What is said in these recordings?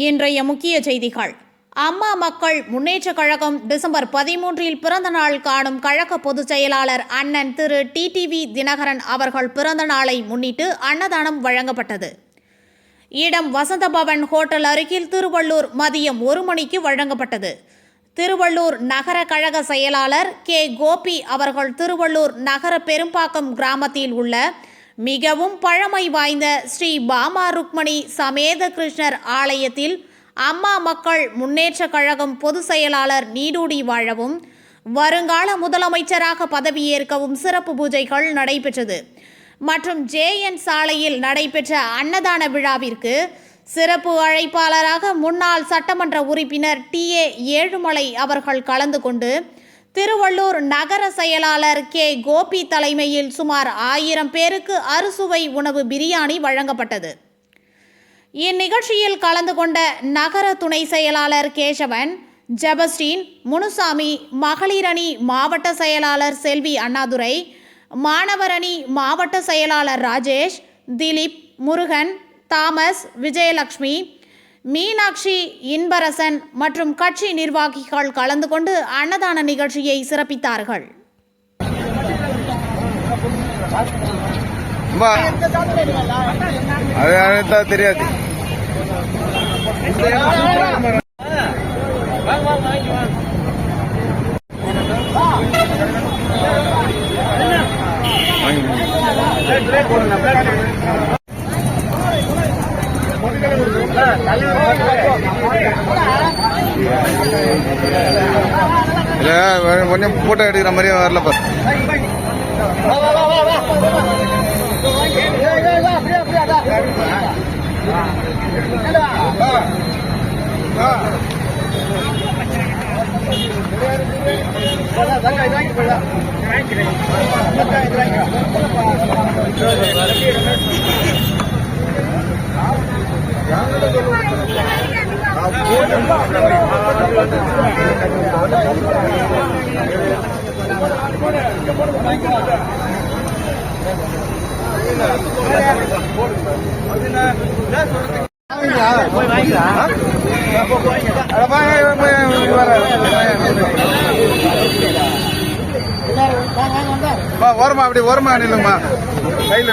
இன்றைய முக்கிய செய்திகள். அம்மா மக்கள் முன்னேற்றக் கழகம் டிசம்பர் பதிமூன்றில் பிறந்த நாள் காணும் கழக பொதுச் செயலாளர் அண்ணன் திரு டிடிவி தினகரன் அவர்கள் பிறந்த நாளை முன்னிட்டு அன்னதானம் வழங்கப்பட்டது. இடம் வசந்தபவன் ஹோட்டல் அருகில் திருவள்ளூர் மதியம் ஒரு மணிக்கு வழங்கப்பட்டது. திருவள்ளூர் நகர கழக செயலாளர் கே கோபி அவர்கள் திருவள்ளூர் நகர பெரும்பாக்கம் கிராமத்தில் உள்ள மிகவும் பழமை வாய்ந்த ஸ்ரீ பாமா ருக்மணி சமேத கிருஷ்ணர் ஆலயத்தில் அம்மா மக்கள் முன்னேற்ற கழகம் பொதுச் செயலாளர் நீடூடி வாழவும் வருங்கால முதலமைச்சராக பதவியேற்கவும் சிறப்பு பூஜைகள் நடைபெற்றது. மற்றும் ஜேஎன் சாலையில் நடைபெற்ற அன்னதான விழாவிற்கு சிறப்பு அழைப்பாளராக முன்னாள் சட்டமன்ற உறுப்பினர் டி ஏ ஏழுமலை அவர்கள் கலந்து கொண்டு திருவள்ளூர் நகர செயலாளர் கே. கோபி தலைமையில் சுமார் ஆயிரம் பேருக்கு அறுசுவை உணவு பிரியாணி வழங்கப்பட்டது. இந்நிகழ்ச்சியில் கலந்து கொண்ட நகர துணை செயலாளர் கேசவன் ஜெபஸ்டீன் முனுசாமி மகளிர் அணி மாவட்ட செயலாளர் செல்வி அண்ணாதுரை மாணவரணி மாவட்ட செயலாளர் ராஜேஷ் திலீப் முருகன் தாமஸ் விஜயலட்சுமி மீனாட்சி இன்பரசன் மற்றும் கட்சி நிர்வாகிகள் கலந்து கொண்டு அன்னதான நிகழ்ச்சியை சிறப்பித்தார்கள். அம்மா அது அழுத்தா தெரியாது. இல்ல கொஞ்சம் போட்டோ எடுக்கிற மாதிரியே வரல பாரு. ஓரமா அப்படி ஓரமா நில்லுங்கம்மா கையில்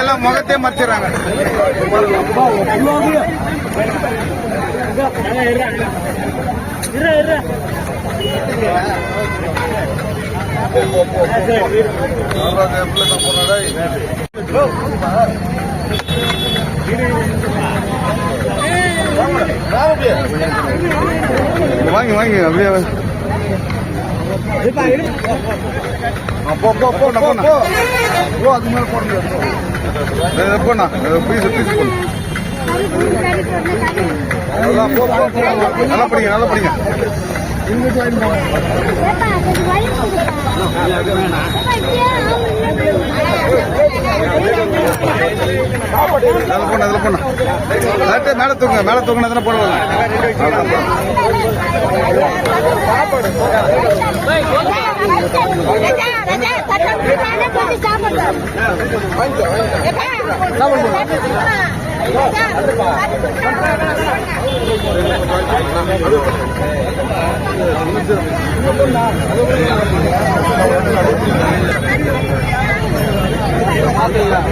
எல்லாம் முகத்தே மறைச்சிடறாங்க வாங்கி வாங்கி அப்படியே போ போ போ போ போ. போ அது மேல போட முடியாது போண்ணா பீஸ் பீஸ் போடு. நல்லா போ போ போ நல்லா படிங்க நல்லா படிங்க. அதில் போன அதில் போன லைட்டு மேலே தூங்க மேலே தூக்குனா தானே போடலாம் சாப்பிடுறேன்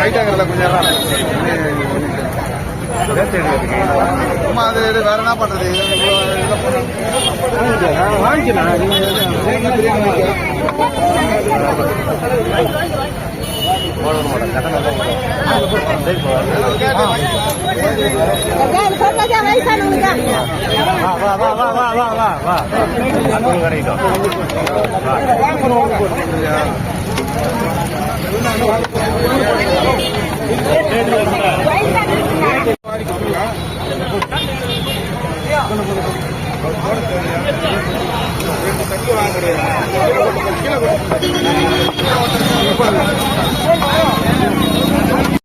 ரைட்டாங்கிறதுல கொஞ்சம் அம்மா அது வேற என்ன பண்றது வாங்கிக்கலாம் வா வா வா வா வா வா வா கரையிட்டோம் தட்டி வாங்க.